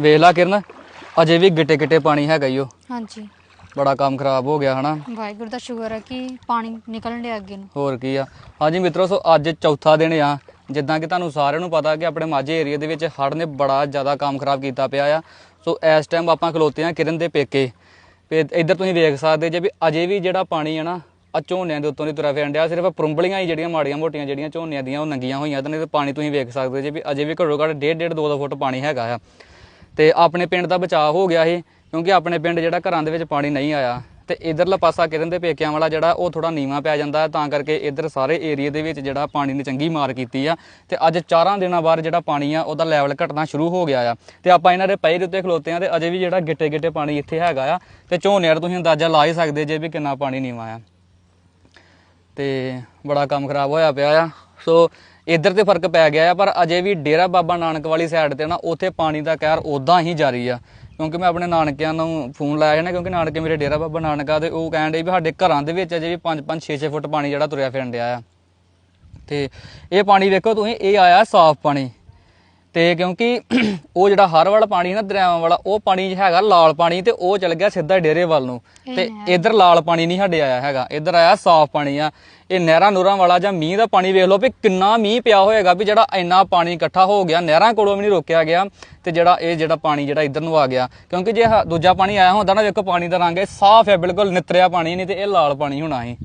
ਵੇਖ ਲਾ ਕਿਰਨ ਅਜੇ ਵੀ ਗਿੱਟੇ ਗਿੱਟੇ ਪਾਣੀ ਹੈਗਾ ਈ ਉਹ ਹਾਂਜੀ। ਬੜਾ ਕੰਮ ਖਰਾਬ ਹੋ ਗਿਆ ਹਨਾ। ਵਾਹਿਗੁਰੂ ਦਾ ਸ਼ੁਕਰ ਹੈ ਕਿ ਪਾਣੀ ਨਿਕਲਣ ਡਿਆ ਅੱਗੇ ਨੂੰ। ਹੋਰ ਕੀ ਆ। ਹਾਂਜੀ ਮਿੱਤਰੋ ਸੋ ਅੱਜ ਚੌਥਾ ਦਿਨ ਆ। ਜਿੱਦਾਂ ਕਿ ਤੁਹਾਨੂੰ ਸਾਰਿਆਂ ਨੂੰ ਪਤਾ ਕਿ ਆਪਣੇ ਮਾਝੇ ਏਰੀਆ ਦੇ ਵਿੱਚ ਹੜ੍ਹ ਨੇ ਬੜਾ ਜ਼ਿਆਦਾ ਕੰਮ ਖਰਾਬ ਕੀਤਾ ਪਿਆ ਆ। ਸੋ ਇਸ ਟਾਈਮ ਆਪਾਂ ਖਲੋਤੇ ਆ ਕਿਰਨ ਦੇ ਪੇਕੇ। ਤੇ ਇੱਧਰ ਤੁਸੀਂ ਵੇਖ ਸਕਦੇ ਜੇ ਵੀ ਅਜੇ ਵੀ ਜਿਹੜਾ ਪਾਣੀ ਆ ਨਾ ਆ ਝੋਨਿਆਂ ਦੇ ਉੱਤੋਂ ਦੀ ਤੁਰਿਆ ਫਿਰਨ ਡਿਆ। ਸਿਰਫ ਪਰੁੰਬਲੀਆਂ ਹੀ ਜਿਹੜੀਆਂ ਮਾੜੀਆਂ ਮੋਟੀਆਂ ਜਿਹੜੀਆਂ ਝੋਨਿਆਂ ਦੀਆਂ ਉਹ ਨੰਗੀਆਂ ਹੋਈਆਂ। ਤੇ ਨਹੀਂ ਤੇ ਪਾਣੀ ਤੁਸੀਂ ਵੇਖ ਸਕਦੇ ਜੇ ਵੀ ਅਜੇ ਵੀ ਘੱਟੋ ਘੱਟ 1.5 1.5 2 ਫੁੱਟ ਪਾਣੀ ਹੈਗਾ ਆ। ਤੇ ਆਪਣੇ ਪਿੰਡ ਦਾ ਬਚਾਅ ਹੋ ਗਿਆ ਸੀ, ਕਿਉਂਕਿ ਆਪਣੇ ਪਿੰਡ ਜਿਹੜਾ ਘਰਾਂ ਦੇ ਵਿੱਚ ਪਾਣੀ ਨਹੀਂ ਆਇਆ। ਤੇ ਇਧਰਲਾ ਪਾਸਾ ਕਿਰਨ ਦੇ ਪੇਕਿਆਂ ਵਾਲਾ ਜਿਹੜਾ, ਉਹ ਥੋੜਾ ਨੀਵਾਂ ਪੈ ਜਾਂਦਾ ਤਾਂ ਕਰਕੇ ਇਧਰ ਸਾਰੇ ਏਰੀਆ ਦੇ ਵਿੱਚ ਜਿਹੜਾ ਪਾਣੀ ਨੇ ਚੰਗੀ ਮਾਰ ਕੀਤੀ ਆ। ਤੇ ਅੱਜ ਚਾਰਾਂ ਦਿਨਾਂ ਬਾਅਦ ਜਿਹੜਾ ਪਾਣੀ ਆ, ਉਹਦਾ ਲੈਵਲ ਘਟਣਾ ਸ਼ੁਰੂ ਹੋ ਗਿਆ ਆ। ਤੇ ਆਪਾਂ ਇਹਨਾਂ ਦੇ ਪਈ ਦੇ ਉੱਤੇ ਖਲੋਤੇ ਆ ਤੇ ਅਜੇ ਵੀ ਜਿਹੜਾ ਗਿੱਟੇ ਗਿੱਟੇ ਪਾਣੀ ਇੱਥੇ ਹੈਗਾ ਆ। ਤੇ ਝੋਨੇ ਦਾ ਤੁਸੀਂ ਅੰਦਾਜ਼ਾ ਲਾ ਹੀ ਸਕਦੇ ਜੇ ਵੀ ਕਿੰਨਾ ਪਾਣੀ ਨੀਵਾਂ ਆ। ਤੇ ਬੜਾ ਕੰਮ ਖਰਾਬ ਹੋਇਆ ਪਿਆ ਆ। ਸੋ ਇੱਧਰ ਤੇ ਫ਼ਰਕ ਪੈ ਗਿਆ ਆ ਪਰ ਅਜੇ ਵੀ ਡੇਰਾ ਬਾਬਾ ਨਾਨਕ ਵਾਲੀ ਸਾਈਡ ਤੇ ਨਾ ਉੱਥੇ ਪਾਣੀ ਦਾ ਕਹਿਰ ਉਦਾਂ ਹੀ ਜਾਰੀ ਆ। ਕਿਉਂਕਿ ਮੈਂ ਆਪਣੇ ਨਾਨਕਿਆਂ ਨੂੰ ਫੋਨ ਲਾਇਆ ਹੈ ਨਾ ਕਿਉਂਕਿ ਨਾਨਕੇ ਮੇਰੇ ਡੇਰਾ ਬਾਬਾ ਨਾਨਕਾ ਦੇ ਉਹ ਕਹਿਣ ਡੇ ਵੀ ਸਾਡੇ ਘਰਾਂ ਦੇ ਵਿੱਚ ਅਜੇ ਵੀ 5 5 6 6 ਫੁੱਟ ਪਾਣੀ ਜਿਹੜਾ ਤੁਰਿਆ ਫਿਰਨ ਡਿਆ ਆ। ਤੇ ਇਹ ਪਾਣੀ ਵੇਖੋ ਤੁਸੀਂ ਇਹ ਆਇਆ ਸਾਫ਼ ਪਾਣੀ। ਤੇ ਕਿਉਂਕਿ ਉਹ ਜਿਹੜਾ ਹਰ ਵਾਲਾ ਪਾਣੀ ਨਾ ਦਰਿਆਵਾਂ ਵਾਲਾ ਉਹ ਪਾਣੀ ਹੈਗਾ ਲਾਲ ਪਾਣੀ ਤੇ ਉਹ ਚਲ ਗਿਆ ਸਿੱਧਾ ਡੇਰੇ ਵੱਲ ਨੂੰ। ਤੇ ਇਧਰ ਲਾਲ ਪਾਣੀ ਨਹੀਂ ਸਾਡੇ ਆਇਆ ਹੈਗਾ ਇਧਰ ਆਇਆ ਸਾਫ਼ ਪਾਣੀ ਆ। ਇਹ ਨਹਿਰਾਂ ਨੂਰਾਂ ਵਾਲਾ ਜਾਂ ਮੀਂਹ ਦਾ ਪਾਣੀ ਵੇਖ ਲਓ ਵੀ ਕਿੰਨਾ ਮੀਂਹ ਪਿਆ ਹੋਏਗਾ ਵੀ ਜਿਹੜਾ ਇੰਨਾ ਪਾਣੀ ਇਕੱਠਾ ਹੋ ਗਿਆ। ਨਹਿਰਾਂ ਕੋਲੋਂ ਵੀ ਨਹੀਂ ਰੋਕਿਆ ਗਿਆ ਤੇ ਜਿਹੜਾ ਇਹ ਜਿਹੜਾ ਪਾਣੀ ਜਿਹੜਾ ਇੱਧਰ ਨੂੰ ਆ ਗਿਆ। ਕਿਉਂਕਿ ਜੇ ਆਹ ਦੂਜਾ ਪਾਣੀ ਆਇਆ ਹੁੰਦਾ ਨਾ ਵੇਖੋ ਪਾਣੀ ਦਾ ਰੰਗ ਇਹ ਸਾਫ਼ ਹੈ, ਬਿਲਕੁਲ ਨਿਤਰਿਆ ਪਾਣੀ ਨਹੀਂ ਤੇ ਇਹ ਲਾਲ ਪਾਣੀ ਹੋਣਾ ਸੀ।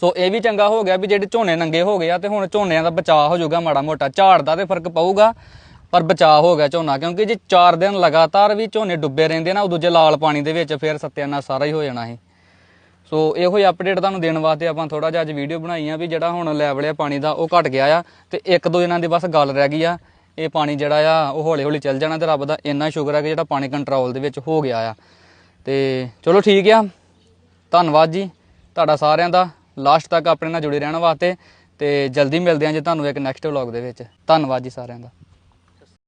ਸੋ ਇਹ ਵੀ ਚੰਗਾ ਹੋ ਗਿਆ ਵੀ ਜਿਹੜੇ ਝੋਨੇ ਨੰਗੇ ਹੋ ਗਏ ਆ ਤੇ ਹੁਣ ਝੋਨਿਆਂ ਦਾ ਬਚਾਅ ਹੋ ਜਾਊਗਾ ਮਾੜਾ ਮੋਟਾ। ਝਾੜ ਦਾ ਤੇ ਫ਼ਰਕ ਪਊਗਾ, ਪਰ ਬਚਾਅ ਹੋ ਗਿਆ ਝੋਨਾ। ਕਿਉਂਕਿ ਜੇ 4 ਦਿਨ ਲਗਾਤਾਰ ਵੀ ਝੋਨੇ ਡੁੱਬੇ ਰਹਿੰਦੇ ਨਾ ਉਹ ਦੂਜੇ ਲਾਲ ਪਾਣੀ ਦੇ ਵਿੱਚ ਫਿਰ ਸੱਤਿਆਨਾ ਸਾਰਾ ਹੀ ਹੋ ਜਾਣਾ ਸੀ। ਸੋ ਇਹੋ ਹੀ ਅਪਡੇਟ ਤੁਹਾਨੂੰ ਦੇਣ ਵਾਸਤੇ ਆਪਾਂ ਥੋੜਾ ਜਿਹਾ ਅੱਜ ਵੀਡੀਓ ਬਣਾਈ ਆ ਵੀ ਜਿਹੜਾ ਹੁਣ ਲੈਵਲ ਆ ਪਾਣੀ ਦਾ ਉਹ ਘਟ ਗਿਆ ਆ ਤੇ ਇੱਕ ਦੋ ਦਿਨਾਂ ਦੀ ਬਸ ਗੱਲ ਰਹਿ ਗਈ ਆ। ਇਹ ਪਾਣੀ ਜਿਹੜਾ ਆ ਉਹ ਹੌਲੀ ਹੌਲੀ ਚੱਲ ਜਾਣਾ ਤੇ ਰੱਬ ਦਾ ਇੰਨਾ ਸ਼ੁਕਰ ਆ ਕਿ ਜਿਹੜਾ ਪਾਣੀ ਕੰਟਰੋਲ ਦੇ ਵਿੱਚ ਹੋ ਗਿਆ ਆ। ਤੇ ਚਲੋ ਠੀਕ ਆ। ਧੰਨਵਾਦ ਜੀ ਤੁਹਾਡਾ ਸਾਰਿਆਂ ਦਾ। ਲਾਸਟ ਤੱਕ ਆਪਣੇ ਨਾਲ ਜੁੜੇ ਰਹਿਣ ਵਾਸਤੇ ਤੇ ਜਲਦੀ ਮਿਲਦੇ ਹਾਂ ਜੀ ਤੁਹਾਨੂੰ ਇੱਕ ਨੈਕਸਟ ਵਲੌਗ ਦੇ ਵਿੱਚ। ਧੰਨਵਾਦ ਜੀ ਸਾਰਿਆਂ ਦਾ।